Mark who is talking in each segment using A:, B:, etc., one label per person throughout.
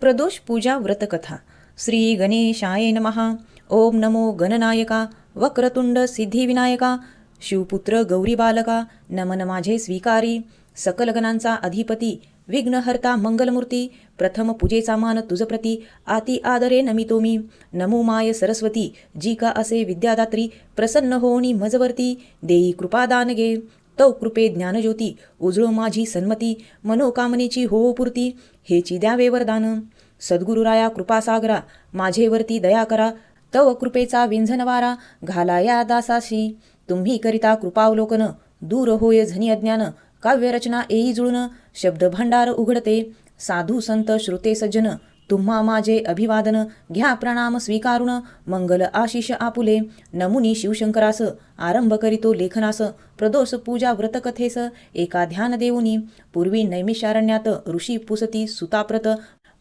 A: प्रदोष पूजा व्रतकथा. श्री गणेशाय नमः. ओम नमो गणनायका. वक्रतुंड सिद्धिविनायका. शिवपुत्र गौरी बालका नमन माझे स्वीकारी. सकल गणांचा अधिपती. विघ्नहर्ता मंगलमूर्ती. प्रथम पूजेचा मान तुझप्रती आती आदरे नमितो मी नमो माय सरस्वती. जी का असे विद्यादात्री. प्रसन्न होणी मजवर्ती. देई कृपादान गे तव कृपे ज्ञानज्योती उजळो माझी सन्मती मनोकामनेची हो पूर्ती हेची द्यावे वरदान. सद्गुरुराया कृपासागरा माझेवरती दया करा तव कृपेचा विंझनवारा घाला या दासाशी. तुम्ही करिता कृपावलोकन दूर होय झनी अज्ञान काव्यरचना एई जुळून शब्द भांडार उघडते. साधू संत श्रुते सज्जन तुम्हा माझे अभिवादन. घ्या प्रणाम स्वीकारुण. मंगल आशिष आपुले. नमुनी शिवशंकरास आरंभ करीतो लेखनास. प्रदोष पूजा व्रतकथेस एका ध्यान देऊनी. पूर्वी नैमिषारण्यात ऋषी पुसती सुताप्रत.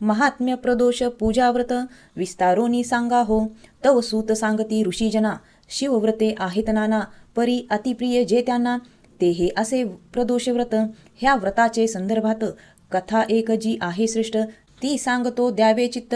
A: महात्म्य प्रदोष पूजाव्रत. विस्तारोनी सांगा हो. तव सूत सांगती ऋषीजना. शिवव्रते आहेत नाना. परी अतिप्रिय जे त्यांना. ते हे असे प्रदोषव्रत. ह्या व्रताचे संदर्भात कथा एक जी आहे श्रेष्ठ. ती सांगतो द्यावे चित्त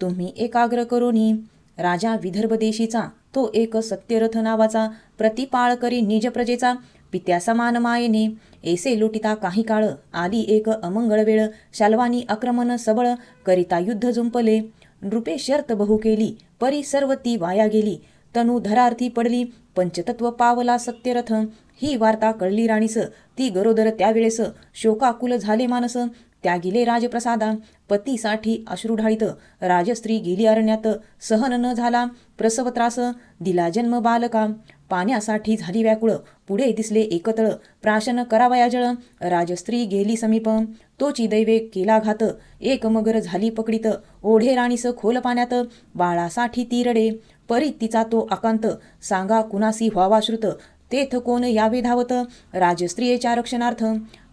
A: तुम्ही एकाग्र करोनी. राजा विदर्भ देशीचा तो एक सत्यरथ नावाचा प्रतिपाळ करी निज प्रजेचा पित्या समान मायेने. ऐसे लुटिता काही काळ आली एक अमंगळ वेळ शाल्वानी आक्रमण सबळ करिता युद्ध जुंपले. नृपे शर्त बहु केली परी सर्व ती वाया गेली. तनु धरार्थी पडली पंचतत्व पावला सत्यरथ. ही वार्ता कळली राणीस ती गरोदर त्यावेळेस शोकाकुल झाले मानस. त्या गेले राजप्रसादा. पतीसाठी अश्रू ढाळीत राजस्त्री गेली अरण्यात. सहन न झाला. प्रसव त्रास. दिला जन्म बालका. पाण्यासाठी झाली व्याकुळ. पुढे दिसले एकतळ. प्राशन करावया जळ. राजस्त्री गेली समीप. तोची दैवे केला घात. एक मगर झाली पकडीत. ओढे राणीस खोल पाण्यात. बाळासाठी ती रडे परी तिचा तो आकांत. सांगा कुणासी व्हावा श्रुत. तेथ कोण यावे धावत. राजस्त्रियेच्या रक्षणार्थ.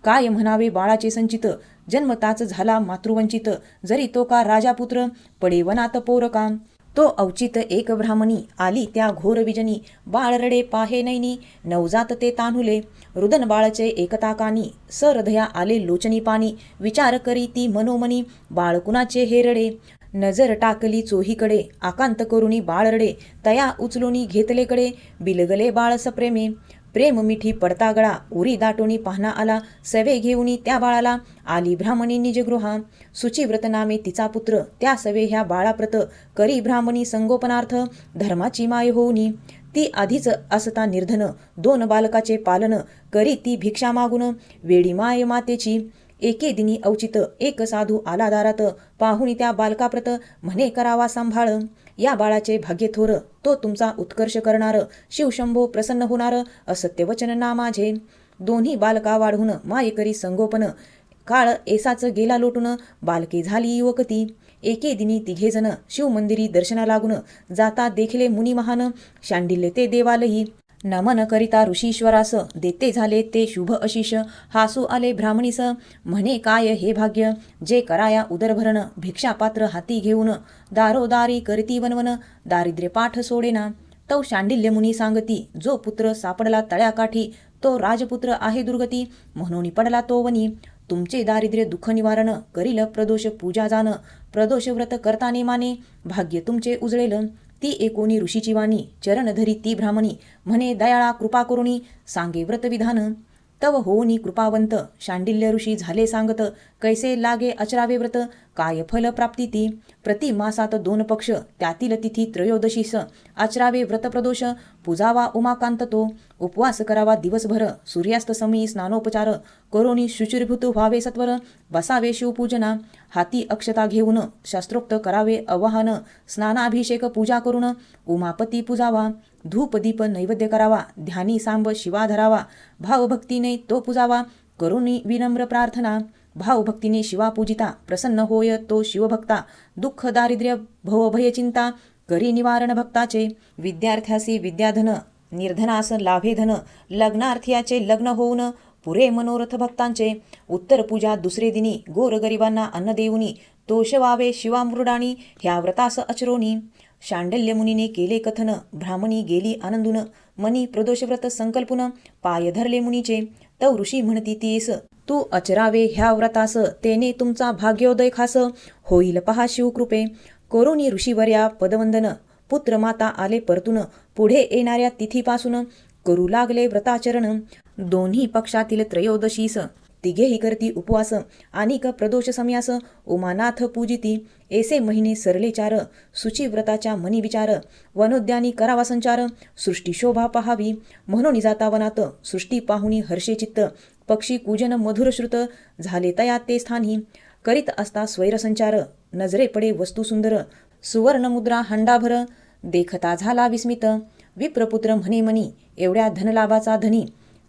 A: काय म्हणावे बाळाचे संचित. जन्मताच झाला मातृवंचित. जरी तो का राजापुत्र पडे वनात पोरका तो अवचित एक ब्राह्मणी आली त्या घोर विजनी. बाळ पाहे नैनी नवजात ते तान्हुले. रुदन बाळचे एकता कानी सरधया आले लोचनी पाणी विचार करी ती मनोमनी बाळकुणाचे हेरडे नजर टाकली चोहीकडे आकांत करुणी बाळरडे तया उचलुनी घेतलेकडे बिलगले बाळ सप्रेमे प्रेम मिठी पडतागळा उरी दाटोनी पाहणा आला सवे घेऊनी त्या बाळाला आली ब्राह्मणी निजगृहा. सुचिव्रत नामे तिचा पुत्र त्या सवे ह्या बाळाप्रत करी ब्राह्मणी संगोपनार्थ धर्माची माय होऊनी. ती आधीच असता निर्धन दोन बालकाचे पालन करी ती भिक्षा मागून वेडी माय मातेची. एके दिनी औचित एक साधू आला दारात पाहुणी त्या बालकाप्रत म्हणे करावा सांभाळ. या बाळाचे भाग्य थोर तो तुमचा उत्कर्ष करणार शिवशंभो प्रसन्न होणार असत्य वचन ना माझे दोन्ही बालका वाढवून माय करी संगोपन काळ एसाच गेला लोटून बालके झाली युवकती. एके दिनी तिघेजण शिवमंदिरी दर्शना लागून जाता देखले मुनी महान शांडिल्य ते देवालही. नमन करिता ऋषीश्वरास देते झाले ते शुभ अशिष. हासू आले ब्राह्मणीस. म्हणे काय हे भाग्य? जे कराया उदरभरण भिक्षापात्र हाती घेऊन दारोदारी करती वनवन दारिद्र्य पाठ सोडेना. तो शांडिल्य मुनी सांगती जो पुत्र सापडला तळ्याकाठी तो राजपुत्र आहे दुर्गती. म्हणून पडला तो वनी. तुमचे दारिद्र्य दुःख निवारण करील प्रदोष पूजा जाण. प्रदोष व्रत करता नेमाने. भाग्य तुमचे उजळेल. ती एकोणी ऋषीची वाणी चरण धरी ती ब्राह्मणी म्हणे दयाळा कृपा करुणी सांगे व्रतविधान तव होनी कृपावंत. शांडिल्य ऋषी झाले सांगत कैसे लागे अचरावे व्रत? काय फल प्राप्ती ती? प्रति मासात दोन पक्ष त्यातील तिथी त्रयोदशीस आचरावे व्रतप्रदोष पूजावा उमाकांत तो. उपवास करावा दिवसभर सूर्यास्त समयी स्नानोपचार करोनी शुचिर्भूत व्हावे सत्वर बसावे शिवपूजना. हाती अक्षता घेऊन शास्त्रोक्त करावे आवाहन स्नानाभिषेक पूजा करून उमापती पूजावा. धूपदीप नैवेद्य करावा ध्यानी सांब शिवा धरावा भावभक्तीने तो पूजावा करुणी विनम्र प्रार्थना भावभक्तीने शिवा पूजिता प्रसन्न होय तो शिवभक्ता दुःख दारिद्र्य भवभयचिंता करी निवारण भक्ताचे विद्यार्थ्यासी विद्याधन निर्धनास लाभे धन लग्नार्थ्याचे लग्न होऊन पुरे मनोरथ भक्तांचे उत्तर पूजा दुसरे दिनी गोरगरिबांना अन्न देऊनी तोषवावे शिवामृडाणी ह्या व्रतास अचरोनी शांडल्य मुनीने केले कथन ब्राह्मणी गेली आनंदून मनी प्रदोषव्रत संकल्पून पाय धरले मुनीचे. तव ऋषी म्हणती तीस तू अचरावे ह्या व्रतास तेने तुमचा भाग्योदय खास. होईल पहा शिवकृपे. करुणी ऋषीवर्या पदवंदन पुत्र माता आले परतून पुढे येणाऱ्या तिथीपासून करू लागले व्रताचरण. दोन्ही पक्षातील त्रयोदशीस तिघेही करती उपवास. आणिक प्रदोष समयास उमानाथ पूजिती. ऐसे महिने सरले चार सुचिव्रताच्या मनी विचार. वनोद्यानी करावा संचार सृष्टी शोभा पहावी. म्हणून जाता वनात सृष्टी पाहुणी हर्षे चित्त. पक्षी कुजन मधुर श्रुत. झाले तया ते स्थानी. करीत असता स्वैरसंचार नजरे पडे वस्तू सुंदर. सुवर्ण मुद्रा हंडाभर. देखता झाला विस्मित. विप्रपुत्र म्हणे मनी. एवढ्या धनलाभाचा धनी.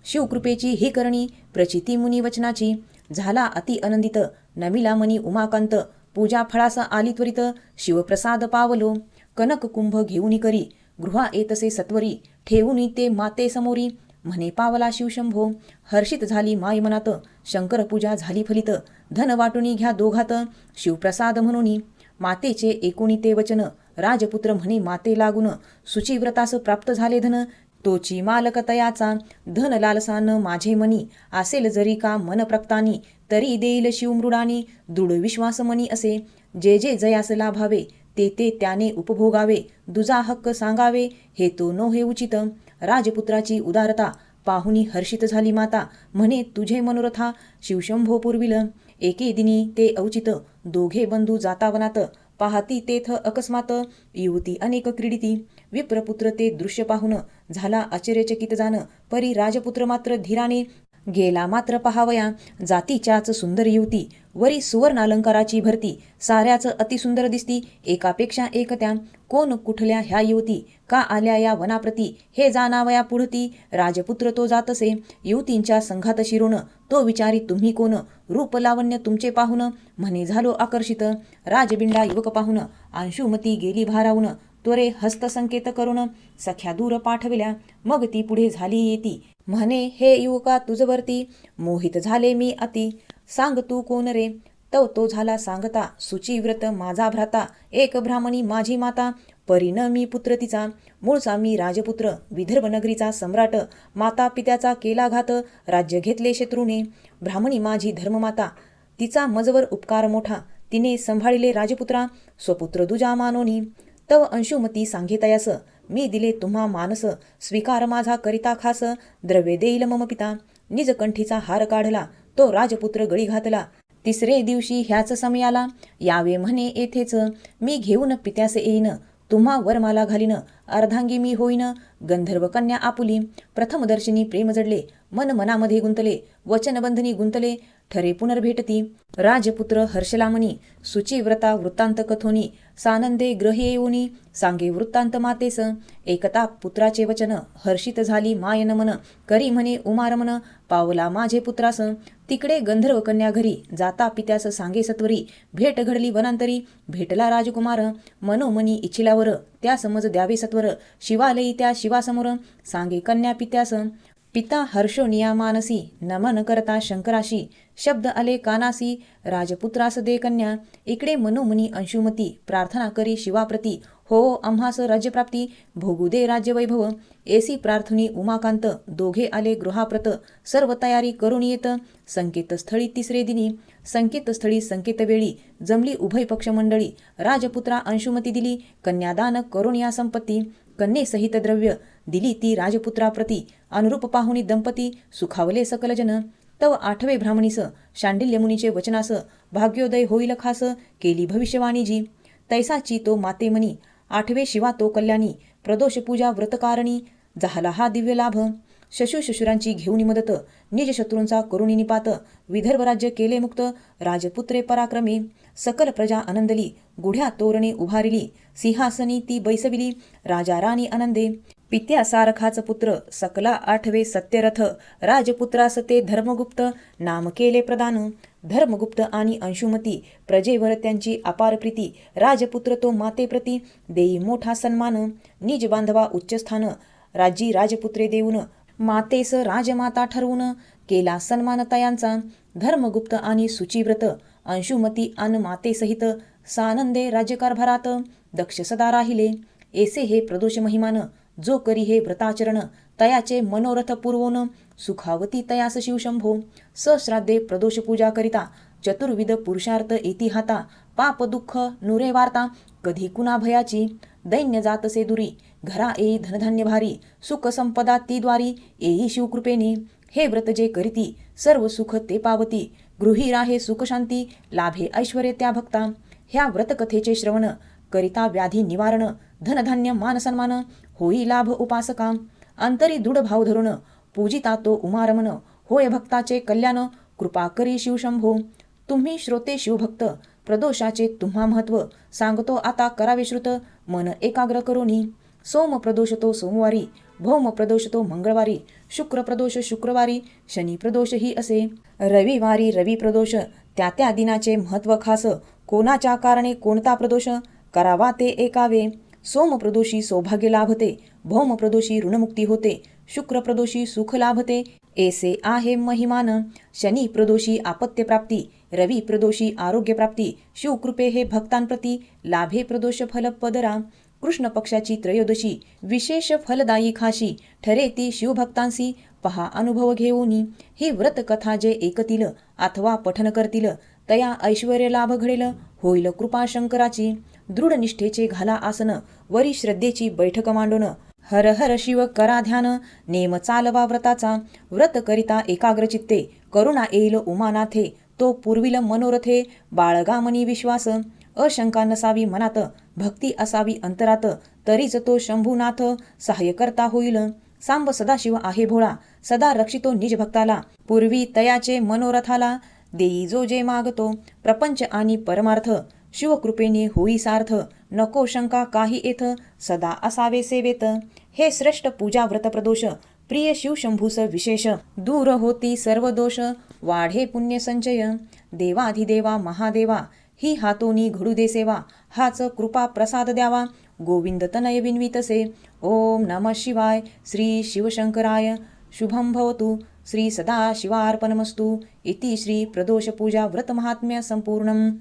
A: शिवकृपेची ही करणी प्रचिती मुनी वचनाची. झाला अति आनंदित नमिला मनी उमाकांत पूजा फळास आली त्वरित शिवप्रसाद पावलो. कनक कुंभ घेऊन करी गृहा येतसे सत्वरी ठेवून ते माते समोरी. म्हणे पावला शिवशंभो हर्षित झाली माय मनात शंकर पूजा झाली फलित. धन वाटुनी घ्या दोघात शिवप्रसाद म्हणून. मातेचे एकोणी ते वचन राजपुत्र म्हणे माते लागून. सुचिव्रतास प्राप्त झाले धन तोची मालकतयाचा धन लालसान माझे मनी असेल जरी का मन प्रक्तानी तरी देईल शिवमृडानी दृढ विश्वास मनी असे. जे जे जयास लाभावे ते ते त्याने उपभोगावे दुजा हक्क सांगावे हे तो नो हे उचित. राजपुत्राची उदारता पाहुनी हर्षित झाली माता म्हणे तुझे मनोरथा शिवशंभो पुरविल. एके दिनी ते औचित दोघे बंधू जातावनात पाहती तेथ अकस्मात युवती अनेक क्रीडिती. विप्रपुत्र ते दृश्य पाहून झाला आश्चर्यचकित जाणं. परी राजपुत्र मात्र धीराने गेला मात्र पहावया. जातीच्याच सुंदर युवती वरी सुवर्ण अलंकाराची भरती. साऱ्याच अतिसुंदर दिसती. एकापेक्षा एक त्या. कोण कुठल्या ह्या युवती? का आल्या या वनाप्रती? हे जाणावया पुढती. राजपुत्र तो जातसे. युवतींच्या संघात शिरून तो विचारी तुम्ही कोण? रूप लावण्य तुमचे पाहून. म्हणे झालो आकर्षित. राजबिंडा युवक पाहून अंशुमती गेली भारावून. त्वरे हस्तसंकेत करून सख्या दूर पाठविल्या. मग ती पुढे झाली येती. म्हणे हे युवका तुझवरती मोहित झाले मी अति. सांग तू कोण रे तव तो झाला सांगता सुचिव्रत माझा भ्राता. एक ब्राह्मणी माझी माता. परिण मी पुत्र तिचा. मूळचा मी राजपुत्र. विदर्भ नगरीचा सम्राट. माता पित्याचा केला घात. राज्य घेतले शत्रूने. ब्राह्मणी माझी धर्ममाता. तिचा मजवर उपकार मोठा. तिने संभाळिले राजपुत्रा. स्वपुत्र दुजा मानोनी तव अंशुमती सांगितयास. मी दिले तुम्हा मानस स्वीकार माझा करिता खास. द्रव्य देईल मम पिता. निज कंठीचा हार काढला तो राजपुत्र गळी घातला. तिसरे दिवशी ह्याच समयाला यावे म्हणे येथेच. मी घेऊन पित्यास येईन तुम्हा वरमाला घालीन. अर्धांगी मी होईन. गंधर्व कन्या आपुली. प्रथमदर्शिनी प्रेम जडले. मन मनामध्ये गुंतले वचनबंधनी गुंतले ठरे पुनर्भेटती. राजपुत्र हर्षलामनी सुचिव्रता वृत्तांत कथोनी सानंदे ग्रहे येऊनी सांगे वृत्तांत मातेस. एकता पुत्राचे वचन हर्षित झाली मायन मन करी म्हणे उमारमन पावला माझे पुत्रास. तिकडे गंधर्व कन्या घरी जाता पित्यास सांगे सत्वरी. भेट घडली वनांतरी भेटला राजकुमार. मनोमनी इच्छिलावर त्या समज द्यावे सत्वर. शिवालयी त्या शिवासमोर सांगे कन्या पित्यास. पिता हर्षो नियामानसी नमन करता शंकराशी शब्द आले कानासी राजपुत्रास दे कन्या इकडे मनोमनी अंशुमती प्रार्थना करी शिवाप्रती हो आम्हास राज्यप्राप्ती भोगू दे राज्यवैभव एसी प्रार्थनी उमाकांत दोघे आले गृहाप्रत सर्व तयारी करून येत संकेतस्थळी तिसरे दिनी संकेतस्थळी संकेतवेळी जमली उभय पक्ष मंडळी राजपुत्रा अंशुमती दिली कन्यादान करून या संपत्ती कन्ये सहित द्रव्य दिली ती राजपुत्राप्रती. अनुरूप पाहुणी दंपती सुखावले सकल जन. तव आठवे ब्राह्मणीस शांडिल्य मुनीचे वचनास भाग्योदय होईल खास केली भविष्यवाणी जी तैसाची तो मातेमनी आठवे शिवा तो कल्याणी प्रदोष पूजा व्रतकारणी झाला हा दिव्य लाभ. शशू शशुरांची घेऊन मदत निज शत्रूंचा करुणी निपात. विदर्भ राज्य केले मुक्त. राजपुत्रे पराक्रमे. सकल प्रजा आनंदली. गुढ्या तोरणे उभारिली. सिंहासनी ती बैसविली. राजा राणी आनंदे. पित्या सारखाच पुत्र. सकला आठवे सत्यरथ. राजपुत्रास ते धर्मगुप्त. नाम केले प्रदान. धर्मगुप्त आणि अंशुमती. प्रजेवर त्यांची अपार प्रीती. राजपुत्र तो मातेप्रती. देई मोठा सन्मान. निज बांधवा उच्चस्थान. राजी राजपुत्रे देऊन मातेस राजमाता ठरवून केला सन्मान तयांचा धर्मगुप्त आणि सुचिव्रत. अंशुमती अन मातेसहित सानंदे राज्यकारभारात दक्ष सदा राहिले. ऐसे हे प्रदोष महिमान जो करी हे व्रताचरण तयाचे मनोरथ पुरवोन सुखावती तयास शिवशंभो. सश्राद्धे प्रदोष पूजा करिता चतुर्विध पुरुषार्थ इतिहाता पाप दुःख नुरे वार्ता कधी कुणा भयाची दैन्य जातसे दुरी घरा येई धनधान्य भारी सुख संपदा ती द्वारी येई शिवकृपेने. हे व्रत जे करीती सर्व सुख ते पावती. गृही राहे सुखशांती लाभे ऐश्वर्य त्या भक्ता. ह्या व्रतकथेचे श्रवण करिता व्याधी निवारण धनधान्य मान सन्मान होई लाभ उपासका. अंतरी दृढ भाव धरून पूजिता तो उमारमन होय भक्ताचे कल्याण कृपा करी शिवशंभो. तुम्ही श्रोते शिवभक्त प्रदोषाचे तुम्हा महत्त्व सांगतो आता करावे श्रुत मन एकाग्र करोनी। सोम प्रदोष तो सोमवारी भौम प्रदोष तो मंगळवारी शुक्र प्रदोष शुक्रवारी शनी प्रदोष ही असे। रविवारी रवी प्रदोष त्या त्या दिनाचे महत्त्व खास कोणाच्या कारणे कोणता प्रदोष करावा ते एकावे सोम प्रदोषी सौभाग्य लाभते भौम प्रदोषी ऋणमुक्ती होते शुक्र प्रदोषी सुख लाभते ऐसे आहे महिमान। शनी प्रदोषी आपत्य प्राप्ती रवी प्रदोषी आरोग्यप्राप्ती शिवकृपे हे भक्तांप्रती लाभे प्रदोष फल पदरा कृष्ण पक्षाची त्रयोदशी विशेष फलदायी खाशी ठरे ती शिवभक्तांसी पहा अनुभव घेऊनी ही व्रत कथा जे ऐकतील अथवा पठन करतील तया ऐश्वर्य लाभ घडेल होईल कृपा शंकराची दृढ निष्ठेचे घाला आसन वरी श्रद्धेची बैठक मांडून हर हर शिव करा ध्यान नेम चालवा व्रताचा व्रत करिता एकाग्र चित्ते करुणा येईल उमानाथे तो पूर्वील मनोरथे बाळगामनी विश्वास अशंका नसावी मनात भक्ती असावी अंतरात तरीच तो शंभूनाथ सहाय्यकर्ता होईल. सांब सदाशिव आहे भोळा सदा रक्षितो निज भक्ताला. पूर्वी तयाचे मनोरथाला देई जो जे मागतो प्रपंच आणि परमार्थ शिवकृपेने होई सार्थ नको शंका काही येथ सदा असावे सेवेत. हे श्रेष्ठ पूजा व्रत प्रदोष प्रिय शिवशंभूस विशेष दूर होती सर्व दोष वाढे पुण्यसंचय. देवाधिदेवा महादेवा ही हातोनी घडू दे सेवा हाच कृपा प्रसाद द्यावा. गोविंद तनय विन्वितसे ओम नम शिवाय. श्री शिवशंकराय. शुभं भवतु. श्री सदाशिवार्पणमस्तु. इति श्री प्रदोषपूजा व्रतमाहात्म्य सम्पूर्णम्